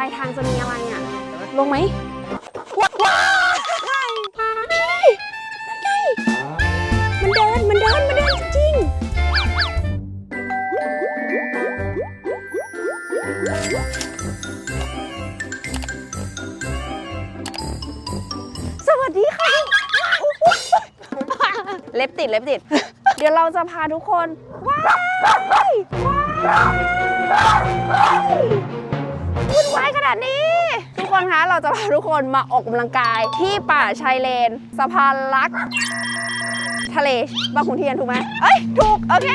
ลายทางจะมีอะไรอะ ลงไหมว้าวว้ายพี่นั่นไงมันเดิน มันเดิน มันเดินจริงๆสวัสดีค่ะ เล็บติด เล็บติด เดี๋ยวเราจะพาทุกคนว้ายว้าย วุ่นวายขนาดนี้ ทุกคนคะเราจะพาทุกคนมาออกกำลังกายที่ป่าชายเลน สะพานลักทะเลบางขุนเทียนถูกไหมเอ้ย ถูก โอเค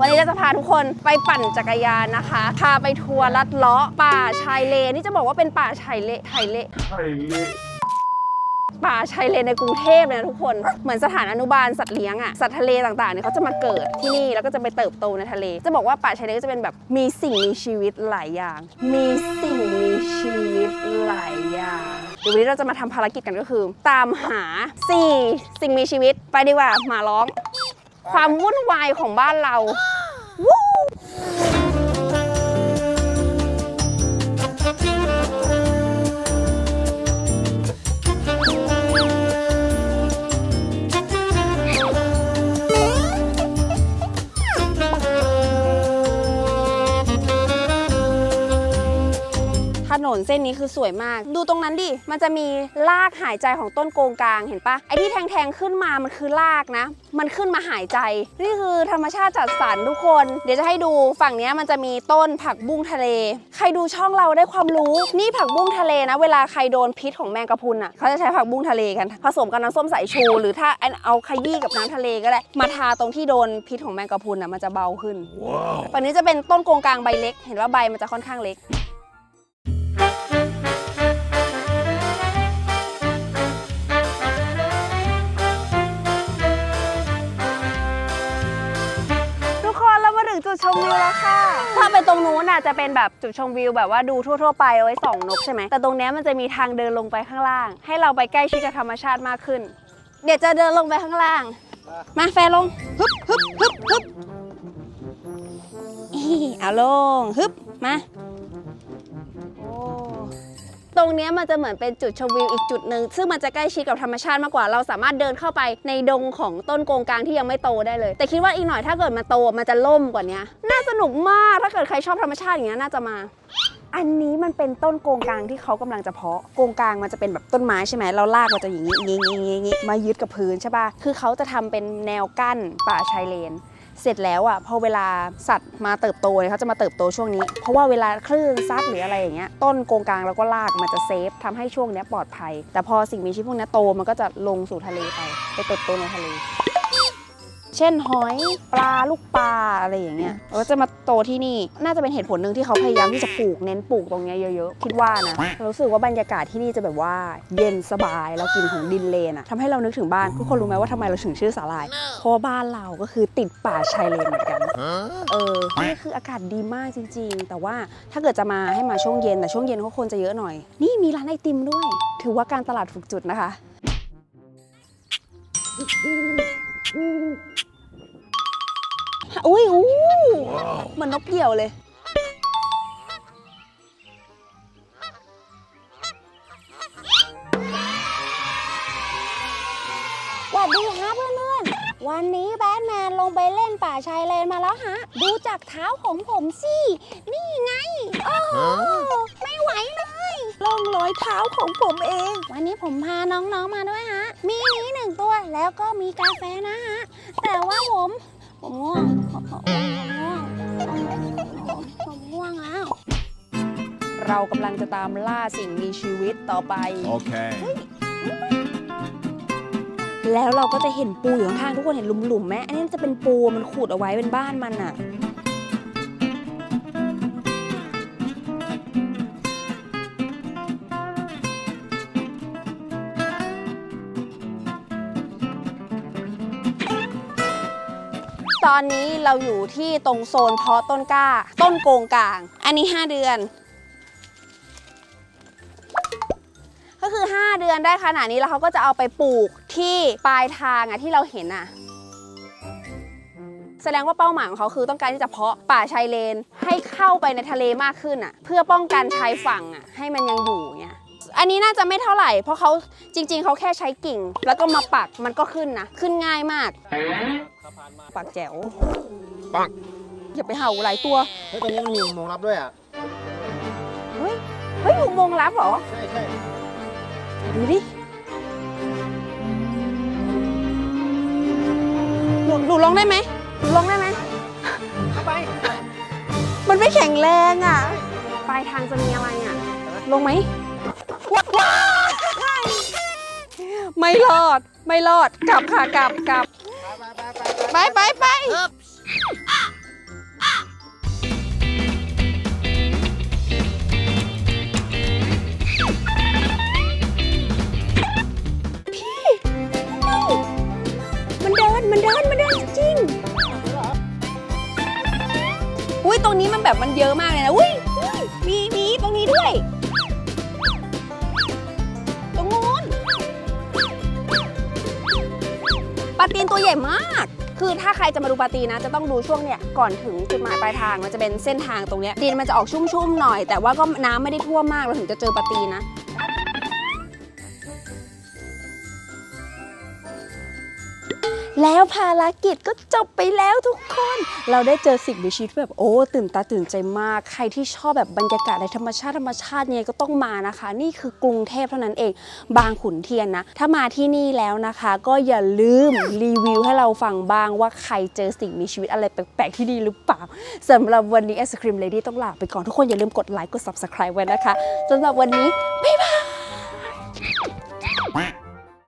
วันนี้เราจะพาทุกคนไปปั่นจักรยานนะคะ พาไปทัวร์ลัดเลาะป่าชายเลน นี่จะบอกว่าเป็นป่าชายเลไทยเล ป่าชายเลนในกรุงเทพเลยนะทุกคน เหมือนสถานอนุบาลสัตว์เลี้ยงอะสัตว์ทะเลต่างๆเนี่ยเขาจะมาเกิดที่นี่แล้วก็จะไปเติบโตในทะเล จะบอกว่าป่าชายเลนก็จะเป็นแบบมีสิ่งมีชีวิตหลายอย่าง มีสิ่งมีชีวิตหลายอย่างเดี๋ยววันนี้เราจะมาทำภารกิจกันก็คือ ตามหาสี่สิ่งมีชีวิตไปดีกว่าหมาร้อง ความวุ่นวายของบ้านเรา ถนนเส้นนี้คือสวยมาก ดูตรงนั้นดิ มันจะมีรากหายใจของต้นโกงกลางเห็นปะไอ้ที่แทงๆขึ้นมามันคือรากนะ มันขึ้นมาหายใจ นี่คือธรรมชาติจัดสรรทุกคน เดี๋ยวจะให้ดูฝั่งเนี้ยมันจะมีต้นผักบุ้งทะเล ใครดูช่องเราได้ความรู้ นี่ผักบุ้งทะเลนะ เวลาใครโดนพิษของแมงกะพรุนอะเขาจะใช้ผักบุ้งทะเลกัน ผสมกับน้ำส้มสายชู หรือถ้าเอาขยี้กับน้ำทะเลก็ได้ มาทาตรงที่โดนพิษของแมงกะพรุนอะมันจะเบาขึ้นฝั่งนี้จะเป็นต้นโกงกลางใบเล็ก เห็นว่าใบมันจะค่อนข้างเล็ก มวิวแล้วค่ะ ถ้าไปตรงนู้นน่ะจะเป็นแบบจุดชมวิวแบบว่าดูทั่ว ๆ ไปเอาไว้ส่องนกใช่ไหม แต่ตรงเนี้ยมันจะมีทางเดินลงไปข้างล่าง ให้เราไปใกล้ชิดกับธรรมชาติมากขึ้น เดี๋ยวจะเดินลงไปข้างล่าง มาแฟลงฮึบฮึบฮึบฮึบอีเอาลงฮึบมา ตรงนี้มันจะเหมือนเป็นจุดชมวิวอีกจุดหนึ่งซึ่งมันจะใกล้ชิดกับธรรมชาติมากกว่า เราสามารถเดินเข้าไปในดงของต้นโกงกลางที่ยังไม่โตได้เลย แต่คิดว่าอีกหน่อยถ้าเกิดมันโตมันจะล่มกว่านี้น่าสนุกมากถ้าเกิดใครชอบธรรมชาติอย่างเงี้ยน่าจะมาอันนี้มันเป็นต้นโกงกลางที่เขากำลังจะเพาะโกงกลางมันจะเป็นแบบต้นไม้ใช่ไหมเราลากมันจะอย่างนี้อย่างนี้อย่างนี้อย่างนี้มายึดกับพื้นใช่ป่ะคือเขาจะทำเป็นแนวกั้นป่าชายเลน เสร็จแล้วอะพอเวลาสัตว์มาเติบโตเนี่ยเขาจะมาเติบโตช่วงนี้ เพราะว่าเวลาคลื่นซัดหรืออะไรอย่างเงี้ยต้นโกงกลางแล้วก็ลากมันจะเซฟทำให้ช่วงเนี้ยปลอดภัย แต่พอสิ่งมีชีวิตพวกนี้โตมันก็จะลงสู่ทะเลไป ไปเติบโตในทะเล เช่นหอยปลาลูกปลาอะไรอย่างเงี้ยแล้วก็จะมาโตที่นี่น่าจะเป็นเหตุผลหนึ่งที่เขาพยายามที่จะปลูกเน้นปลูกตรงเนี้ยเยอะๆคิดว่านะรู้สึกว่าบรรยากาศที่นี่จะแบบว่าเย็นสบายแล้วกลิ่นของดินเลนอะทำให้เรานึกถึงบ้านทุกคนรู้ไหมว่าทำไมเราถึงชื่อสาลายเพราะว่าบ้านเราก็คือติดป่าชายเลนเหมือนกันเออนี่คืออากาศดีมากจริง ๆ แต่ว่าถ้าเกิดจะมาให้มาช่วงเย็นแต่ช่วงเย็นเขาคนจะเยอะหน่อย นี่มีร้านไอติมด้วย ถือว่าการตลาดถูกจุดนะคะ อุ้ยอู้เหมันนกเหยี่ยวเลยสวัสดีครับเพื่อนๆ วันนี้แบทแมนลงไปเล่นป่าชายเลนมาแล้วฮะ ดูจากเท้าของผมสิ นี่ไง โอ้โหไม่ไหวเลย ลงรอยเท้าของผมเอง วันนี้ผมพาน้องๆมาด้วยฮะ มีหนี้หนึ่งตัวแล้วก็มีกาแฟนะฮะ แต่ว่าผม ผมง่วงผมง่วงผมง่วงแล้ว เรากำลังจะตามล่าสิ่งมีชีวิตต่อไป Okay. แล้วเราก็จะเห็นปูอยู่ข้างๆทุกคนเห็นหลุมๆไหมอันนี้จะเป็นปูมันขุดเอาไว้เป็นบ้านมันอะ ตอนนี้เราอยู่ที่ตรงโซนเพาะต้นกล้า ต้นโกงกลาง อันนี้ 5 เดือน ก็คือ 5 เดือนได้ขนาดนี้แล้วเขาก็จะเอาไปปลูกที่ปลายทางอะที่เราเห็นอะแสดงว่าเป้าหมายของเขาคือต้องการที่จะเพาะป่าชายเลนให้เข้าไปในทะเลมากขึ้นอะเพื่อป้องกันชายฝั่งอะให้มันยังอยู่เงี้ยอันนี้น่าจะไม่เท่าไหร่ เพราะเขาจริง ๆเขาแค่ใช้กิ่ง แล้วก็มาปักมันก็ขึ้นนะ ขึ้นง่ายมาก ปักแจ๋วปักอย่าไปเห่าหลายตัว เฮ้ยตรงนี้มันมีอุโมงค์ลับด้วยอะ เฮ้ย เฮ้ยอุโมงค์ลับเหรอ ใช่ใช่ดูดิหนูหนูลงได้ไหมหนูลงได้ไหม เข้าไป มันไม่แข็งแรงอะ ปลายทางจะมีอะไรอะ ลงไหมว้าวว้ายไม่รอด ไม่รอด กลับค่ะ กลับกลับ ไปไปไปไปไปไปไปพี่มันเดิน มันเดิน มันเดินจริงๆอุ้ยตรงนี้มันแบบมันเยอะมากเลยนะอุ้ยอุ้ยมีมีตรงนี้ด้วย ตรงนู้นปลาตีนตัวใหญ่มาก คือถ้าใครจะมาดูปาตีนะ จะต้องดูช่วงเนี่ยก่อนถึงจุดหมายปลายทางมันจะเป็นเส้นทางตรงเนี้ยดินมันจะออกชุ่มๆหน่อย แต่ว่าก็น้ำไม่ได้ท่วมมากเราถึงจะเจอปาตีนะ แล้วภารกิจก็จบไปแล้วทุกคน เราได้เจอสิ่งมีชีวิตแบบโอ้ตื่นตาตื่นใจมาก ใครที่ชอบแบบบรรยากาศในธรรมชาติธรรมชาติเนี่ยก็ต้องมานะคะ นี่คือกรุงเทพเท่านั้นเอง บางขุนเทียนนะ ถ้ามาที่นี่แล้วนะคะ ก็อย่าลืมรีวิวให้เราฟังบ้างว่าใครเจอสิ่งมีชีวิตอะไรแปลกๆที่นี่หรือเปล่าสำหรับวันนี้ไอศครีมเลดี้ต้องลาไปก่อนทุกคนอย่าลืมกดไลค์กด subscribe ไว้นะคะสำหรับวันนี้บ๊ายบาย